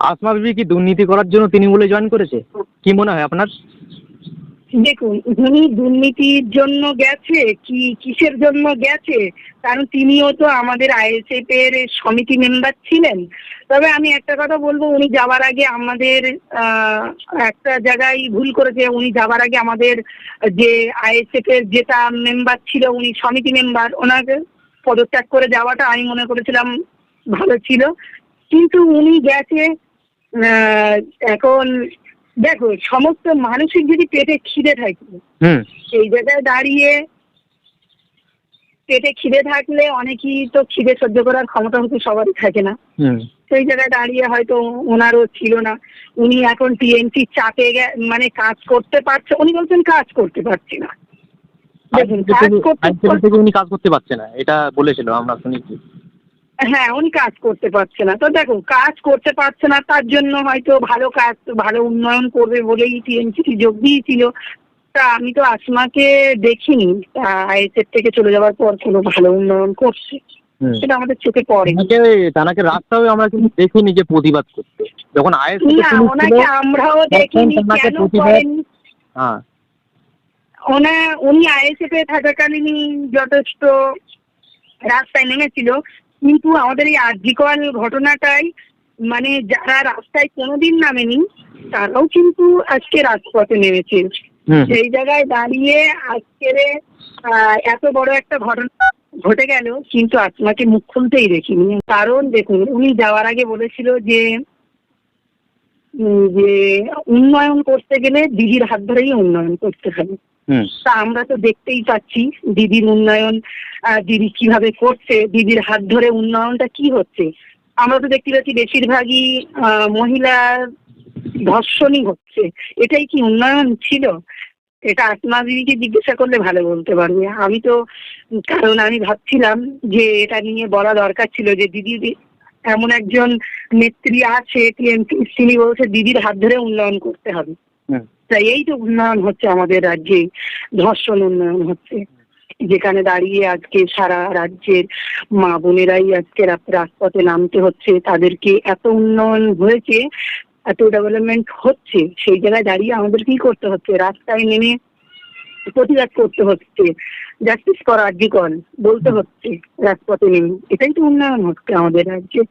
আসমা বিবি কি দুর্নীতি করার জন্য তৃণমূলে জয়েন করেছে? কি মনে হয় আপনার? দেখুন, উনি দুর্নীতির জন্য গেছে, কি কিসের জন্য গেছে? কারণ তিনিও তো আমাদের আইএসএফ এর সমিতি মেম্বার ছিলেন। তবে আমি একটা কথা বলব, উনি যাওয়ার আগে আমাদের একটা জায়গায় ভুল করেছে। উনি যাওয়ার আগে আমাদের যে আইএসএফ এর যেটা মেম্বার ছিল, উনি সমিতি মেম্বার ওনাকে পদত্যাগ করে যাওয়াটা আমি মনে করেছিলাম ভালো ছিল। কিন্তু উনি গেছে এখন দেখো সমস্ত মানুষের যদি পেটে খিদে থাকে সেই জায়গায় দাঁড়িয়ে পেটে খিদে থাকলে অনেকেই তো খিদে সহ্য করার ক্ষমতা হয়তো সবারই থাকে না। সেই জায়গায় দাঁড়িয়ে হয়তো ওনারও ছিল না। উনি এখন টিএমসি চাপে মানে কাজ করতে পারছে উনি বলছেন কাজ করতে পারছি না। দেখুন কাজ করতে উনি কাজ করতে পারছে না এটা বলেছিল আমরা শুনেছি। হ্যাঁ উনি কাজ করতে পারছে না। তো দেখো কাজ করতে পারছে না তার জন্য হয়তো ভালো কাজ ভালো উন্নয়ন করবে বলেই টিএমসি যোগ দিয়েছিল। তা আমি তো আসমাকে দেখিনি আইএসএফ থেকে চলে যাওয়ার পর কোনো ভালো উন্নয়ন করছে? সেটা আমাদের চোখে পড়ে। তানাকে রাস্তায় আমরা কিন্তু দেখিনি যে প্রতিবাদ করতে। যখন না ওনাকে আমরাও দেখিনি কেন করেননি? হ্যাঁ। ওনা উনি আইএসএফ এ থাকাকালীনই যথেষ্ট রাস্তায় নেমেছিল। কিন্তু আমাদের এই আর্জিকল ঘটনাটাই মানে যারা রাস্তায় কোনোদিন নামেনি তারাও কিন্তু আজকে রাজপথে নেমেছে। সেই জায়গায় দাঁড়িয়ে আজকের আহ, এত বড় একটা ঘটনা ঘটে গেল কিন্তু আত্মাকে মুখ খুলতেই দেখিনি। কারণ দেখুন উনি যাওয়ার আগে বলেছিল যে যে উন্নয়ন করতে গেলে দিদির হাত ধরেই উন্নয়ন করতে হবে। তা আমরা তো দেখতেই পাচ্ছি দিদির উন্নয়ন দিদি কীভাবে করছে দিদির হাত ধরে উন্নয়নটা কি হচ্ছে। আমরা তো দেখতে পাচ্ছি বেশিরভাগই আহ, মহিলার ধর্ষণই হচ্ছে। এটাই কি উন্নয়ন ছিল? এটা আসমা দিদিকে জিজ্ঞাসা করলে ভালো বলতে পারবে। আমি তো কারণ আমি ভাবছিলাম যে এটা নিয়ে বলা দরকার ছিল যে দিদি এমন একজন নেত্রী আছে তিনি বলছে দিদির হাত ধরে উন্নয়ন করতে হবে। তাই এই তো উন্নয়ন হচ্ছে আমাদের রাজ্যে ধর্ষণ উন্নয়ন হচ্ছে। যেখানে দাঁড়িয়ে আজকে সারা রাজ্যের মা বোনেরাই আজকে রাজপথে নামতে হচ্ছে তাদেরকে এত উন্নয়ন হয়েছে এত ডেভেলপমেন্ট হচ্ছে সেই জায়গায় দাঁড়িয়ে আমাদের কি করতে হচ্ছে? রাস্তায় নেমে প্রতিবাদ করতে হচ্ছে জাস্টিস করার জীবন বলতে হচ্ছে, রাজপথে নেমে এটাই তো উন্নয়ন হচ্ছে আমাদের রাজ্যে।